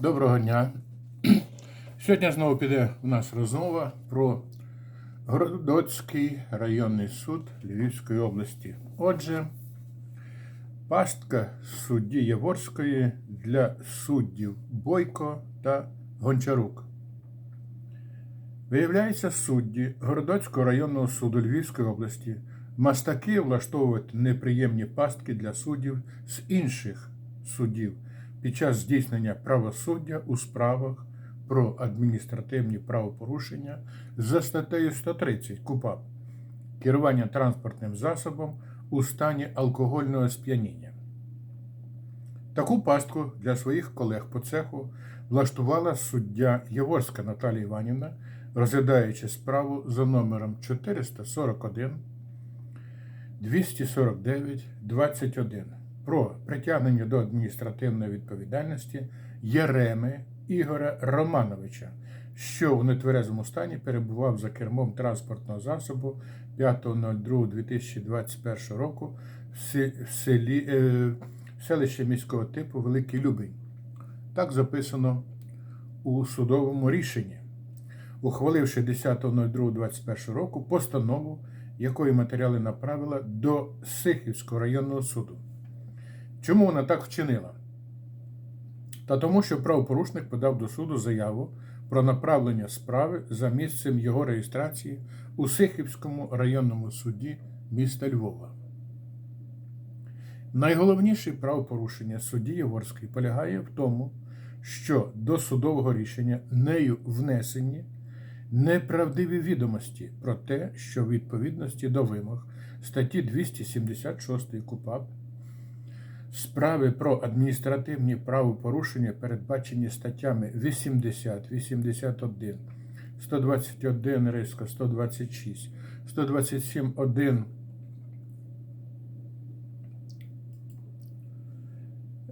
Доброго дня. Сьогодні знову піде у нас розмова про Городоцький районний суд Львівської області. Отже, пастка судді Яворської для суддів Бойко та Гончарук. Виявляється, судді Городоцького районного суду Львівської області мастаки влаштовують неприємні пастки для суддів з інших суддів під час здійснення правосуддя у справах про адміністративні правопорушення за статтею 130 КУПАП керування транспортним засобом у стані алкогольного сп'яніння. Таку пастку для своїх колег по цеху влаштувала суддя Яворська Наталія Іванівна, розглядаючи справу за номером 441 249 21 про притягнення до адміністративної відповідальності Єреми Ігоря Романовича, що в нетверезому стані перебував за кермом транспортного засобу 5.02.2021 року в селі е, в селищі міського типу Великий Любень. Так записано у судовому рішенні, ухваливши 10.02.21 року постанову, якої матеріали направила до Сихівського районного суду. Чому вона так вчинила? Та тому, що правопорушник подав до суду заяву про направлення справи за місцем його реєстрації у Сихівському районному суді міста Львова. Найголовніше правопорушення судді Єворської полягає в тому, що до судового рішення нею внесені неправдиві відомості про те, що в відповідності до вимог статті 276 КУПАП Справи про адміністративні правопорушення передбачені статтями 80, 81, 121 риска, 126, 127, 1,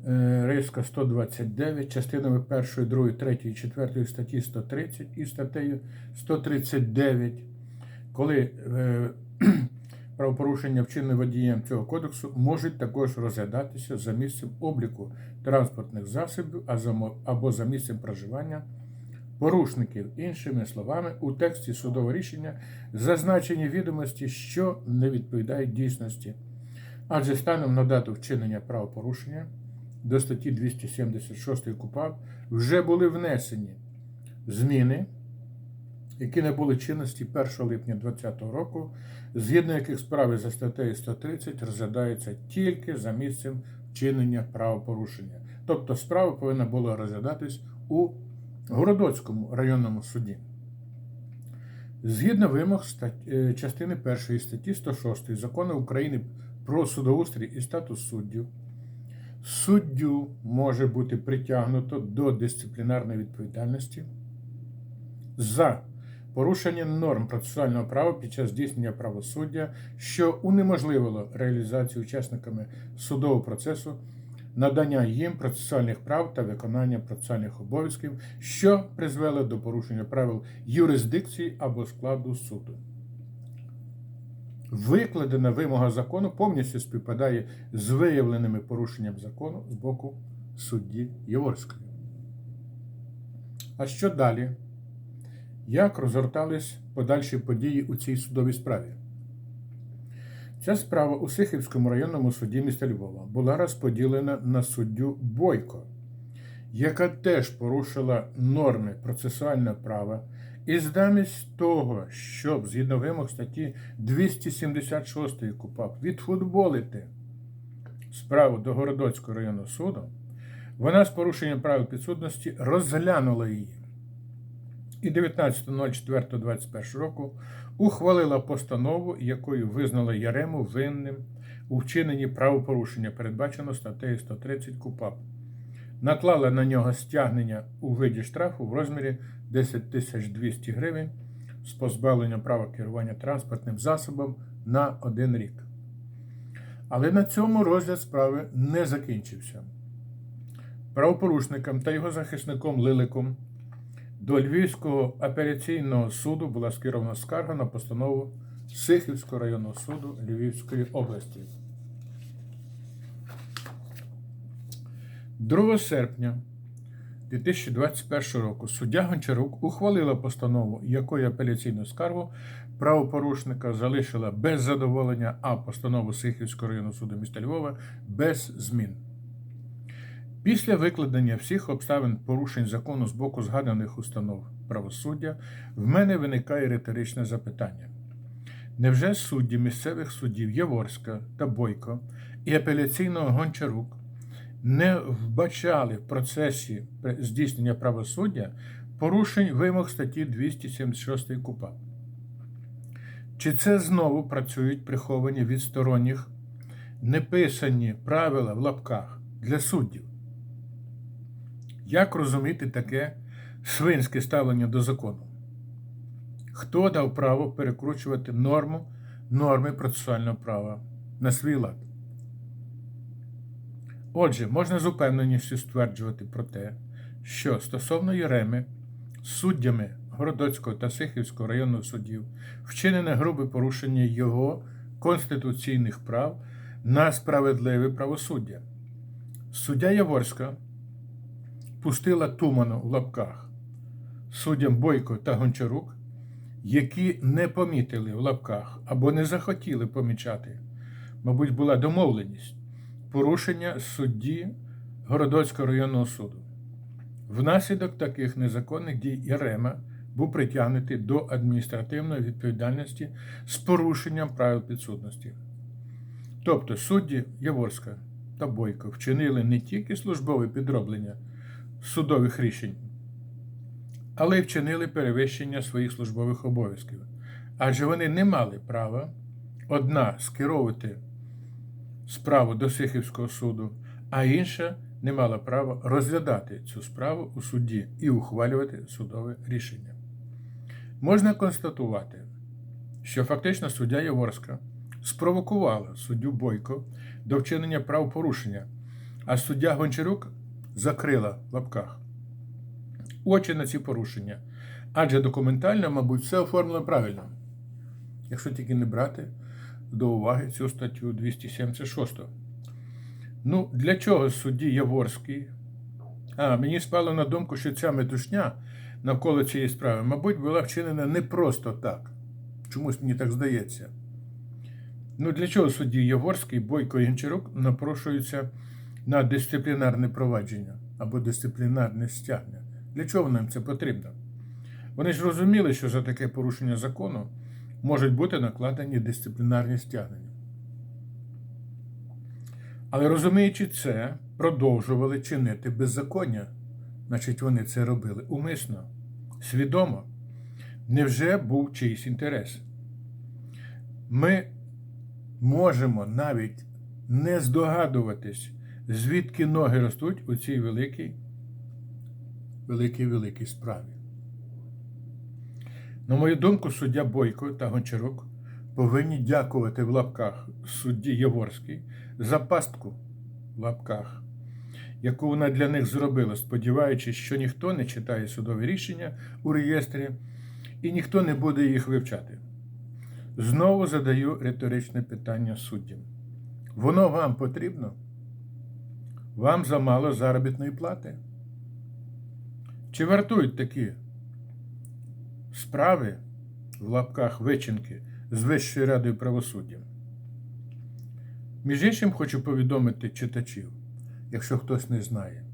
е, риска 129, частинами 1, 2, 3, 4 статті 130 і статтею 139, коли е, правопорушення вчинені водієм цього кодексу можуть також розглядатися за місцем обліку транспортних засобів або за місцем проживання порушників. Іншими словами, у тексті судового рішення зазначені відомості, що не відповідають дійсності. Адже станом на дату вчинення правопорушення до статті 276 КУПАП вже були внесені зміни які не були чинності 1 липня 2020 року, згідно яких справи за статтею 130 розглядаються тільки за місцем вчинення правопорушення. Тобто справа повинна була розглядатись у Городоцькому районному суді. Згідно вимог е, частини 1 статті 106 Закону України про судоустрій і статус суддів, суддю може бути притягнуто до дисциплінарної відповідальності за порушення норм процесуального права під час здійснення правосуддя, що унеможливило реалізацію учасниками судового процесу, надання їм процесуальних прав та виконання процесуальних обов'язків, що призвело до порушення правил юрисдикції або складу суду. Викладена вимога закону повністю співпадає з виявленими порушенням закону з боку судді Єворської. А що далі? Як розгортались подальші події у цій судовій справі? Ця справа у Сихівському районному суді міста Львова була розподілена на суддю Бойко, яка теж порушила норми процесуального права, і замість того, щоб згідно вимог статті 276 КУПАП відфутболити справу до Городоцького районного суду, вона з порушенням правил підсудності розглянула її і 19.04.21 року ухвалила постанову, якою визнала Ярему винним у вчиненні правопорушення, передбачено статтею 130 КУПАП. Наклала на нього стягнення у виді штрафу в розмірі 10 200 гривень з позбавленням права керування транспортним засобом на один рік. Але на цьому розгляд справи не закінчився. Правопорушникам та його захисником Лиликом до Львівського апеляційного суду була скерована скарга на постанову Сихівського районного суду Львівської області. 2 серпня 2021 року суддя Гончарук ухвалила постанову, якою апеляційну скаргу правопорушника залишила без задоволення, а постанову Сихівського районного суду міста Львова без змін. Після викладення всіх обставин порушень закону з боку згаданих установ правосуддя в мене виникає риторичне запитання. Невже судді місцевих судів Яворська та Бойко і апеляційного Гончарук не вбачали в процесі здійснення правосуддя порушень вимог статті 276 КУПА? Чи це знову працюють приховані від сторонніх неписані правила в лапках для суддів? Як розуміти таке свинське ставлення до закону? Хто дав право перекручувати норму норми процесуального права на свій лад? Отже, можна з упевненістю стверджувати про те, що стосовно Єреми суддями Городоцького та Сихівського районних судів вчинене грубе порушення його конституційних прав на справедливе правосуддя. Суддя Яворська пустила туману в лапках суддям Бойко та Гончарук, які не помітили в лапках або не захотіли помічати, мабуть, була домовленість порушення судді Городоцького районного суду. Внаслідок таких незаконних дій Єрема був притягнутий до адміністративної відповідальності з порушенням правил підсудності. Тобто судді Яворська та Бойко вчинили не тільки службове підроблення судових рішень, але й вчинили перевищення своїх службових обов'язків, адже вони не мали права одна скеровувати справу до Сихівського суду, а інша не мала права розглядати цю справу у суді і ухвалювати судове рішення. Можна констатувати, що фактично суддя Яворська спровокувала суддю Бойко до вчинення правопорушення, а суддя Гончарук закрила в лапках очі на ці порушення. Адже документально, мабуть, все оформлено правильно, якщо тільки не брати до уваги цю статтю 276. Ну, для чого судді Яворський? А, мені спало на думку, що ця метушня навколо цієї справи, мабуть, була вчинена не просто так. Чомусь мені так здається. Ну, для чого судді Яворський, Бойко і Гончарук напрошуються на дисциплінарне провадження або дисциплінарне стягнення? Для чого нам це потрібно? Вони ж розуміли, що за таке порушення закону можуть бути накладені дисциплінарні стягнення. Але розуміючи це, продовжували чинити беззаконня. Значить, вони це робили умисно, свідомо. Невже був чийсь інтерес? Ми можемо навіть не здогадуватись, звідки ноги ростуть у цій великій, великій великій справі. На мою думку, суддя Бойко та Гончарук повинні дякувати в лапках судді Яворській за пастку в лапках, яку вона для них зробила, сподіваючись, що ніхто не читає судові рішення у реєстрі і ніхто не буде їх вивчати. Знову задаю риторичне питання суддям. Воно вам потрібно? Вам замало заробітної плати? Чи вартують такі справи в лапках вичинки з Вищою радою правосуддя? Між іншим хочу повідомити читачів, якщо хтось не знає,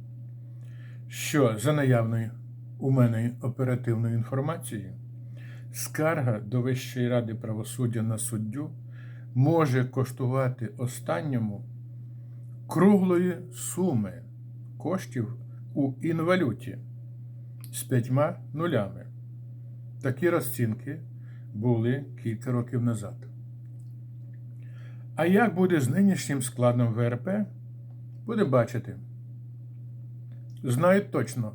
що за наявною у мене оперативною інформацією, скарга до Вищої ради правосуддя на суддю може коштувати останньому круглої суми коштів у інвалюті з п'ятьма нулями. Такі розцінки були кілька років назад. А як буде з нинішнім складом ВРП, буде бачити. Знають точно,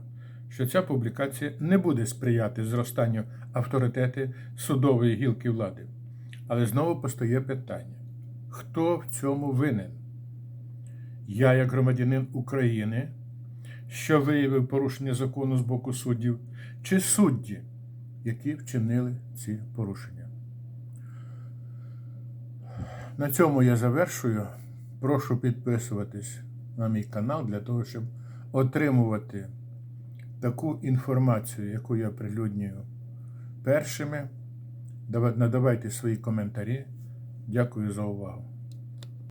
що ця публікація не буде сприяти зростанню авторитети судової гілки влади. Але знову постає питання: хто в цьому винен? Я, як громадянин України, що виявив порушення закону з боку суддів, чи судді, які вчинили ці порушення? На цьому я завершую. Прошу підписуватись на мій канал для того, щоб отримувати таку інформацію, яку я прилюднюю першими. Надавайте свої коментарі. Дякую за увагу.